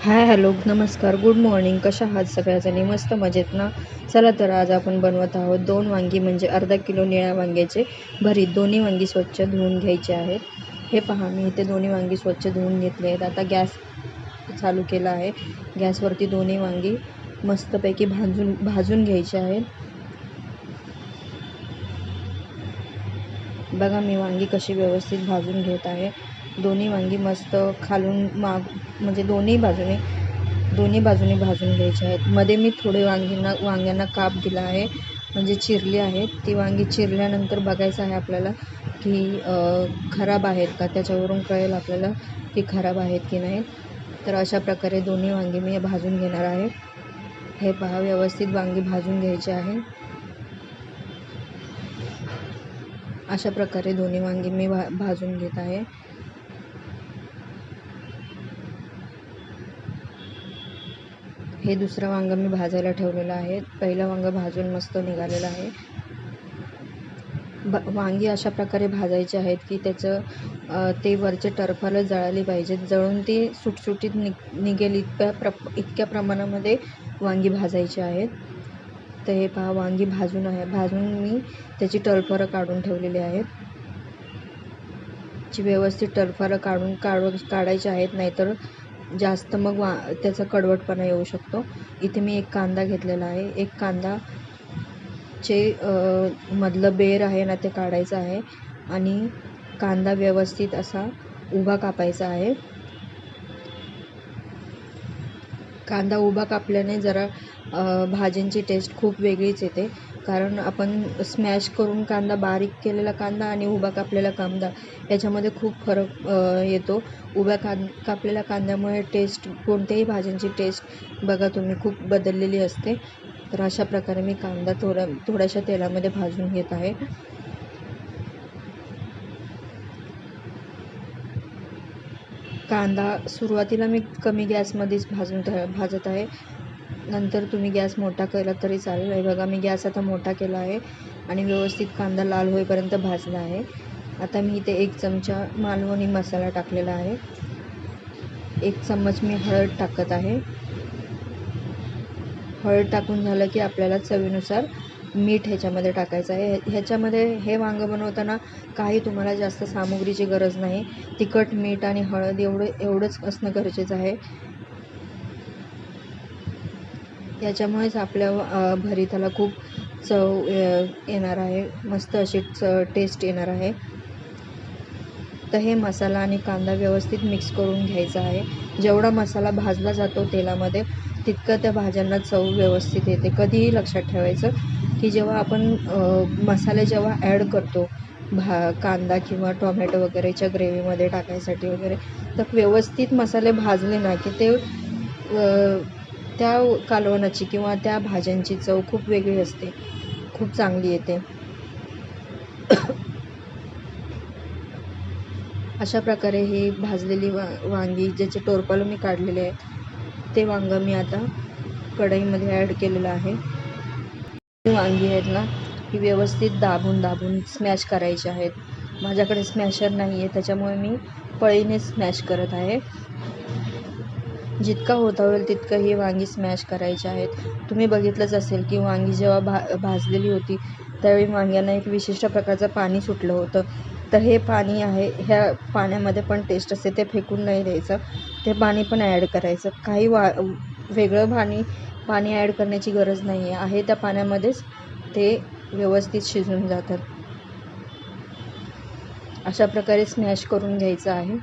हाय hello नमस्कार good morning. कशा आहात सगळ्याजणी? मस्त मजेत ना? चला तर आज आपण बनवत आहोत दोन वांगी म्हणजे अर्धा किलो निळ्या वांग्याचे भरीत. दोन्ही वांगी स्वच्छ धुवून घ्यायचे आहेत. हे पहा मी इथे दोन्ही वांगी स्वच्छ धुवून घेतले आहेत. आता गॅस चालू केला आहे. गॅसवरती दोन्ही वांगी मस्तपैकी भाजून भाजून घ्यायचे आहेत. बघा मी वांगी कशी व्यवस्थित भाजून घेत आहे. दोन्ही वांगी मस्त खालून माग म्हणजे दोन्ही बाजूने दोन्ही बाजूने भाजून घ्यायचे आहेत. मध्ये मी थोडे वांगींना वांग्यांना काप दिला आहे. म्हणजे चिरली आहेत. ती वांगी चिरल्यानंतर बघायचं आहे आपल्याला की खराब आहेत का? त्याच्यावरून कळेल आपल्याला की खराब आहेत की नाही तर अशा प्रकारे दोन्ही वांगी मी भाजून घेणार आहे. हे पहा व्यवस्थित वांगी भाजून घ्यायचे आहे. अशा प्रकारे दोन्ही वांगी मी भा भाजून घेत आहे. हे दुसरं वांगं मी भाजायला ठेवलेलं आहे. पहिलं वांगं भाजून मस्त निघालेलं आहे. ब वांगी अशा प्रकारे भाजायचे आहेत की त्याचं ते वरचे टरफालं जळाली पाहिजेत. जळून ती सुटसुटीत नि निघेल इतक्या प्र इतक्या प्रमाणामध्ये वांगी भाजायची आहेत. तर हे पहा वांगी भाजून आहे. भाजून मी त्याची टरफरं काढून ठेवलेली आहेत. ची व्यवस्थित टरफारं काढून काढ काढायची आहेत नाहीतर जास्त मग वा त्याचा कडवटपणा येऊ शकतो. इथे मी एक कांदा घेतलेला आहे. एक कांदा चे मधलं बेर आहे ना ते काढायचं आहे. आणि कांदा व्यवस्थित असा उभा कापायचा आहे. कांदा उभा कापल्याने जरा भाज्यांची टेस्ट खूप वेगळीच येते. कारण आपण स्मॅश करून कांदा बारीक केलेला कांदा आणि उभा कापलेला कांदा याच्यामध्ये खूप फरक येतो. उभ्या कां कापलेल्या कांद्यामुळे टेस्ट कोणत्याही भाज्यांची टेस्ट बघा तुम्ही खूप बदललेली असते. तर अशा प्रकारे मी कांदा थोड्या थोड्याशा तेलामध्ये भाजून घेत आहे. कांदा सुरुवातीला मी कमी गॅसमध्येच भाजून भाजत आहे. नंतर तुम्ही गॅस मोठा केला तरी चालेल. हे बघा मी गॅस आता मोठा केला आहे आणि व्यवस्थित कांदा लाल होईपर्यंत भाजला आहे. आता मी इथे एक चमचा मालवणी मसाला टाकलेला आहे. एक चम्मच मी हळद टाकत आहे. हळद टाकून झालं की आपल्याला चवीनुसार मीठ ह्याच्यामध्ये टाकायचं आहे. ह्याच्यामध्ये हे वांगं बनवताना काही तुम्हाला जास्त सामुग्रीची गरज नाही. तिखट मीठ आणि हळद एवढं एवढंच असणं गरजेचं आहे. याच्यामुळेच आपल्या भरीताला खूप चव येणार आहे. मस्त अशी च टेस्ट येणार आहे. तर हे मसाला आणि कांदा व्यवस्थित मिक्स करून घ्यायचा आहे. जेवढा मसाला भाजला जातो तेलामध्ये तितकं त्या भाज्यांना चव व्यवस्थित येते. कधीही लक्षात ठेवायचं की जेव्हा आपण मसाले जेव्हा ॲड करतो भा कांदा किंवा टोमॅटो वगैरेच्या ग्रेव्हीमध्ये टाकायसाठी वगैरे तर व्यवस्थित मसाले भाजले ना की ते त्या कालवणाची किंवा त्या भाज्यांची चव खूप वेगळी असते. खूप चांगली येते. अशा प्रकारे ही भाजलेली वा वांगी ज्याचे टोरपालं मी काढलेले आहेत ते वांगं मी आता कढईमध्ये ॲड केलेलं आहे. वांगी आहेत ना ही व्यवस्थित दाबून दाबून स्मॅश करायची आहेत. माझ्याकडे स्मॅशर नाही आहे त्याच्यामुळे मी पळीने स्मॅश करत आहे. जितका होता होईल तितकं ही वांगी स्मॅश करायची आहेत. तुम्ही बघितलंच असेल की वांगी जेव्हा भा भाजलेली होती त्यावेळी वांग्यांना एक विशिष्ट प्रकारचं पाणी सुटलं होतं. तर हे पाणी आहे ह्या पाण्यामध्ये पण टेस्ट असते ते फेकून नाही द्यायचं. ते पाणी पण ॲड करायचं. काही वा वेगळं पाणी पाणी ॲड करण्याची गरज नाही आहे आहे त्या पाण्यामध्येच ते व्यवस्थित शिजून जातात. अशा प्रकारे स्मॅश करून घ्यायचं आहे.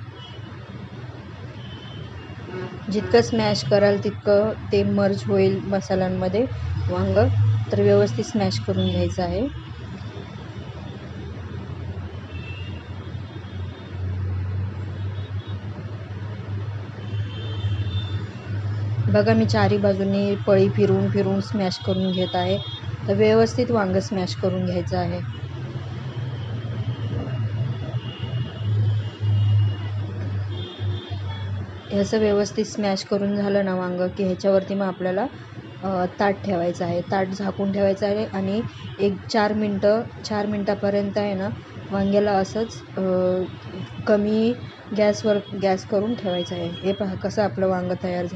जितकं स्मॅश कराल तितकं ते मर्ज होईल मसाल्यांमध्ये. वांग तर व्यवस्थित स्मॅश करून घ्यायचं आहे. बघा मी चारी बाजूने पळी फिरून फिरून स्मॅश करून घेत आहे. तर व्यवस्थित वांगं स्मॅश करून घ्यायचं आहे. ह्याचं व्यवस्थित स्मॅश करून झालं ना वांगं की ह्याच्यावरती मग आपल्याला ताट ठेवायचं आहे. ताट झाकून ठेवायचं आहे आणि एक चार मिनटं चार मिनटापर्यंत आहे ना वांग्याला असंच कमी गॅसवर गॅस करून ठेवायचं आहे. हे पहा कसं आपलं वांगं तयार झालं.